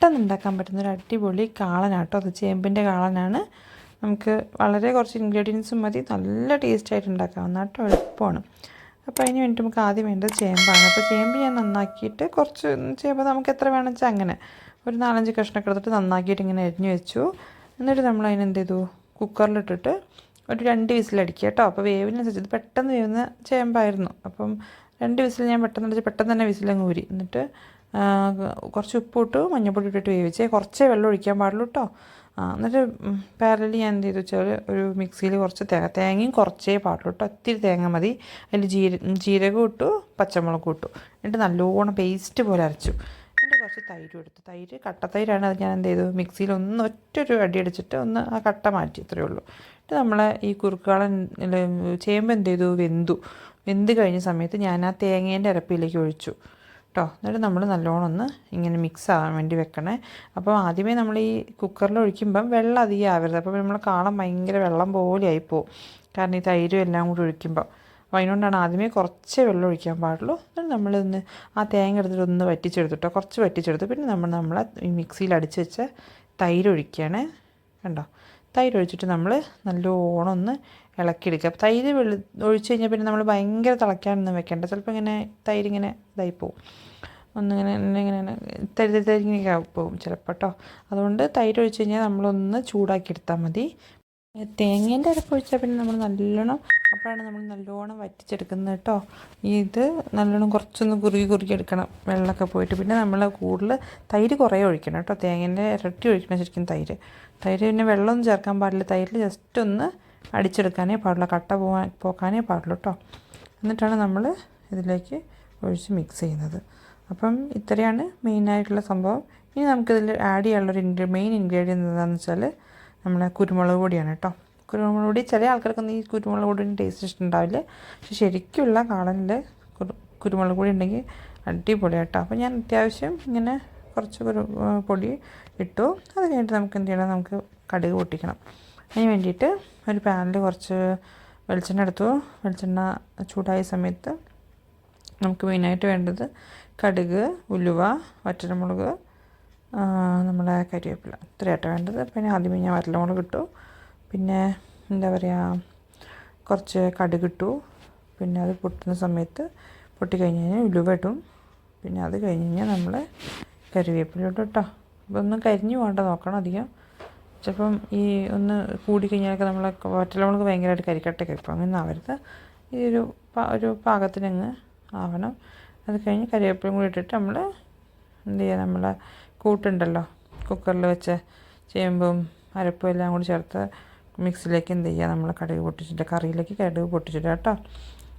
പെട്ടെന്ന് ഉണ്ടാക്കാൻ പറ്റുന്ന ഒരു അടിപൊളി കാളനാട്ടോ. അത് ചേമ്പിന്റെ കാളനാണ്. നമുക്ക് വളരെ കുറച്ച് ഇൻഗ്രീഡിയൻസും മതി. നല്ല ടേസ്റ്റായിട്ട് ഉണ്ടാക്കാവുന്ന കേട്ടോ എളുപ്പമാണ്. അപ്പോൾ അതിന് വേണ്ടി നമുക്ക് ആദ്യം വേണ്ടത് ചേമ്പാണ്. അപ്പോൾ ചേമ്പ് ഞാൻ നന്നാക്കിയിട്ട് കുറച്ച് ചേമ്പ് നമുക്ക് എത്ര വേണമെന്ന് വെച്ചാൽ അങ്ങനെ. ഒരു നാലഞ്ച് കഷ്ണമൊക്കെ എടുത്തിട്ട് നന്നാക്കിയിട്ട് ഇങ്ങനെ അരിഞ്ഞ് വെച്ചു. എന്നിട്ട് നമ്മൾ അതിനെന്ത് ചെയ്തു? കുക്കറിലിട്ടിട്ട് ഒരു രണ്ട് വിസിലടിക്കുക കേട്ടോ. അപ്പോൾ വേവിനനുസരിച്ച് പെട്ടെന്ന് വേവുന്ന ചേമ്പായിരുന്നു. അപ്പം രണ്ട് വിസിൽ ഞാൻ പെട്ടെന്ന് അടിച്ച് പെട്ടെന്ന് തന്നെ വിസിലങ്ങ് ഊരി. എന്നിട്ട് കുറച്ച് ഉപ്പിട്ട് മഞ്ഞൾപ്പൊടി ഇട്ടിട്ട് വേവിച്ചേ. കുറച്ചേ വെള്ളം ഒഴിക്കാൻ പാടുള്ളൂ കേട്ടോ എന്നിട്ട് പാരലി ഞാൻ എന്ത് ചെയ്തു വെച്ചാൽ ഒരു മിക്സിയിൽ കുറച്ച് തേങ്ങ തേങ്ങയും കുറച്ചേ പാടുള്ളൂ കേട്ടോ ഒത്തിരി തേങ്ങ മതി. അതിൽ ജീര ജീരകം ഇട്ടു പച്ചമുളകും ഇട്ടു. എന്നിട്ട് നല്ലോണം പേസ്റ്റ് പോലെ അരച്ചു. എന്നിട്ട് കുറച്ച് തൈരും എടുത്തു. തൈര് കട്ട തൈരാണ് അത് ഞാൻ എന്ത് ചെയ്തു? മിക്സിയിൽ ഒന്ന് ഒറ്റൊരു അടി അടിച്ചിട്ട് ഒന്ന് ആ കട്ട മാറ്റി ഇത്രയേ ഉള്ളൂ. എന്നിട്ട് നമ്മളെ ഈ കുറുക്കാളൻ ചേമ്പ് എന്ത് ചെയ്തു? വെന്തു. വെന്ത് കഴിഞ്ഞ സമയത്ത് ഞാൻ ആ തേങ്ങേന്റെ അരപ്പിലേക്ക് ഒഴിച്ചു. കേട്ടോ. എന്നിട്ട് നമ്മൾ നല്ലോണം ഒന്ന് ഇങ്ങനെ മിക്സ് ആകാൻ വേണ്ടി വെക്കണേ. അപ്പോൾ ആദ്യമേ നമ്മൾ ഈ കുക്കറിൽ ഒഴിക്കുമ്പം വെള്ളം അധികം ആവരുത്. അപ്പോൾ നമ്മൾ കാണാൻ ഭയങ്കര വെള്ളം പോലെ ആയിപ്പോവും. കാരണം ഈ തൈരും എല്ലാം കൂടി ഒഴിക്കുമ്പോൾ അപ്പോൾ അതിനുകൊണ്ടാണ് ആദ്യമേ കുറച്ച് വെള്ളം ഒഴിക്കാൻ പാടുള്ളൂ. എന്നിട്ട് നമ്മളിന്ന് ആ തേങ്ങ എടുത്തിട്ട് ഒന്ന് വറ്റിച്ചെടുത്തിട്ടോ കുറച്ച് വറ്റിച്ചെടുത്തു. പിന്നെ നമ്മൾ നമ്മളെ ഈ മിക്സിയിൽ അടിച്ച് വെച്ച തൈര് ഒഴിക്കുകയാണേ കണ്ടോ? തൈര് ഒഴിച്ചിട്ട് നമ്മൾ നല്ലോണം ഒന്ന് ഇളക്കിയെടുക്കുക. അപ്പോൾ തൈര് വെളി ഒഴിച്ച് കഴിഞ്ഞാൽ പിന്നെ നമ്മൾ ഭയങ്കര തിളയ്ക്കാനൊന്നും വെക്കേണ്ട. ചിലപ്പോൾ ഇങ്ങനെ തൈര് ഇങ്ങനെ ഇതായി പോവും. ഒന്നിങ്ങനെ ഇങ്ങനെ തരി ഇങ്ങനെ പോകും ചിലപ്പോൾ കേട്ടോ അതുകൊണ്ട് തൈര് ഒഴിച്ച് കഴിഞ്ഞാൽ നമ്മളൊന്ന് ചൂടാക്കി എടുത്താൽ മതി. തേങ്ങേന്റെ അരപ്പ് ഒഴിച്ചാൽ പിന്നെ നമ്മൾ നല്ലോണം അപ്പോഴാണ് നമ്മൾ നല്ലോണം വറ്റിച്ചെടുക്കുന്നത് കേട്ടോ ഇത് നല്ലോണം കുറച്ചൊന്ന് കുറുകി കുറുകി എടുക്കണം വെള്ളമൊക്കെ പോയിട്ട്. പിന്നെ നമ്മൾ കൂടുതൽ തൈര് കുറേ ഒഴിക്കണം കേട്ടോ തേങ്ങേന്റെ ഇരട്ടി ഒഴിക്കണം ശരിക്കും തൈര്. തൈര് പിന്നെ വെള്ളമൊന്നും ചേർക്കാൻ പാടില്ല. തൈരിൽ ജസ്റ്റ് ഒന്ന് അടിച്ചെടുക്കാനേ പാടുള്ളൂ. കട്ട പോകാൻ പോക്കാനേ പാടുള്ളൂ കേട്ടോ എന്നിട്ടാണ് നമ്മൾ ഇതിലേക്ക് ഒഴിച്ച് മിക്സ് ചെയ്യുന്നത്. അപ്പം ഇത്രയാണ് മെയിനായിട്ടുള്ള സംഭവം. ഇനി നമുക്കിതിൽ ആഡ് ചെയ്യാനുള്ളൊരു ഇൻഗ്രീ മെയിൻ ഇൻഗ്രീഡിയന്റ് എന്താണെന്ന് വെച്ചാൽ നമ്മളെ കുരുമുളക് പൊടിയാണ് കേട്ടോ കുരുമുളക് പൊടി ചില ആൾക്കാർക്കൊന്നും ഈ കുരുമുളക് പൊടിയുടെ ടേസ്റ്റ് ഇഷ്ടമുണ്ടാവില്ല. പക്ഷെ ശരിക്കുള്ള കാളനിൽ കുരു കുരുമുളക് പൊടി ഉണ്ടെങ്കിൽ അടിപൊളിയാണ് കേട്ടോ അപ്പോൾ ഞാൻ അത്യാവശ്യം ഇങ്ങനെ കുറച്ച് കുരു പൊടി ഇട്ടു. അത് കഴിഞ്ഞിട്ട് നമുക്ക് എന്ത് ചെയ്യണം? നമുക്ക് കടുക് പൊട്ടിക്കണം. അതിന് വേണ്ടിയിട്ട് ഒരു പാനിൽ കുറച്ച് വെളിച്ചെണ്ണ എടുത്തു. വെളിച്ചെണ്ണ ചൂടായ സമയത്ത് നമുക്ക് മെയിനായിട്ട് വേണ്ടത് കടുക് ഉലുവ വറ്റൽമുളക് ആ, നമ്മുടെ കരിവേപ്പില. ഇത്രയായിട്ട് വേണ്ടത്. പിന്നെ ആദ്യമേ ഞാൻ വറ്റൽമുളക് കിട്ടു പിന്നെ എന്താ പറയുക കുറച്ച് കടുക് ഇട്ടു. പിന്നെ അത് പൊട്ടുന്ന സമയത്ത് പൊട്ടിക്കഴിഞ്ഞ് കഴിഞ്ഞാൽ ഉലുവ ഇടും. പിന്നെ അത് കഴിഞ്ഞ് കഴിഞ്ഞാൽ നമ്മൾ കരിവേപ്പില ഇട്ടു. കേട്ടോ അപ്പോൾ ഒന്ന് കരിഞ്ഞു പോകണ്ട നോക്കണം അധികം. ചിലപ്പം ഈ ഒന്ന് കൂടിക്കഴിഞ്ഞാലൊക്കെ നമ്മൾ വറ്റൽമുളക് ഭയങ്കരമായിട്ട് കരിക്കട്ടൊക്കെ ഇപ്പം അങ്ങനെ ആവരുത് ഈ ഒരു ഒരു പാകത്തിനങ്ങ് ആവണം. അത് കഴിഞ്ഞ് കരിവേപ്പിലും കൂടി ഇട്ടിട്ട് നമ്മൾ എന്ത് ചെയ്യുക നമ്മളെ കൂട്ടുണ്ടല്ലോ. കുക്കറിൽ വെച്ച ചേമ്പും അരപ്പും എല്ലാം കൂടി ചേർത്ത് മിക്സിലേക്ക് എന്ത് ചെയ്യുക നമ്മൾ കടുക് പൊട്ടിച്ചിട്ട് കറിയിലേക്ക് കടുക് പൊട്ടിച്ചിട്ട് കേട്ടോ.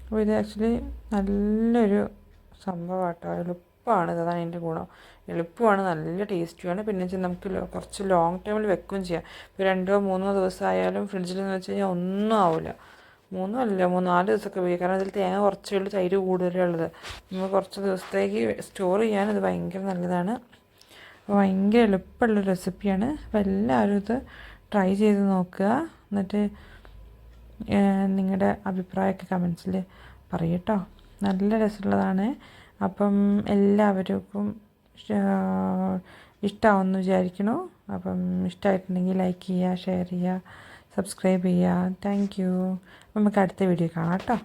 അപ്പോൾ ഇത് ആക്ച്വലി നല്ലൊരു സംഭവം കേട്ടോ എളുപ്പമാണ് ഇതാണ് അതിന്റെ ഗുണം. എളുപ്പമാണ്. നല്ല ടേസ്റ്റിയാണ് പിന്നെ വെച്ചാൽ നമുക്ക് കുറച്ച് ലോങ് ടൈമിൽ വെക്കുകയും ചെയ്യാം. ഇപ്പോൾ രണ്ടോ മൂന്നോ ദിവസം ആയാലും ഫ്രിഡ്ജിൽ എന്ന് വെച്ച് കഴിഞ്ഞാൽ ഒന്നും ആവില്ല മൂന്നും അല്ല മൂന്ന് നാല് ദിവസമൊക്കെ ഉപയോഗിക്കാം. കാരണം അതിൽ തേങ്ങ കുറച്ചേ ഉള്ളൂ തൈര് കൂടുതലേ ഉള്ളത്. നമ്മൾ കുറച്ച് ദിവസത്തേക്ക് സ്റ്റോർ ചെയ്യാൻ ഇത് ഭയങ്കര നല്ലതാണ്. അപ്പോൾ ഭയങ്കര എളുപ്പമുള്ള റെസിപ്പിയാണ്. അപ്പോൾ എല്ലാവരും ഇത് ട്രൈ ചെയ്ത് നോക്കുക. എന്നിട്ട് നിങ്ങളുടെ അഭിപ്രായമൊക്കെ കമൻസിൽ പറയട്ടോ നല്ല രസമുള്ളതാണ്. അപ്പം എല്ലാവർക്കും ഇഷ്ടമാവുമെന്ന് വിചാരിക്കണു അപ്പം ഇഷ്ടമായിട്ടുണ്ടെങ്കിൽ ലൈക്ക് ചെയ്യുക ഷെയർ ചെയ്യുക സബ്സ്ക്രൈബ് ചെയ്യുക. Thank you. നമുക്ക് അടുത്ത വീഡിയോ കാണാം കേട്ടോ.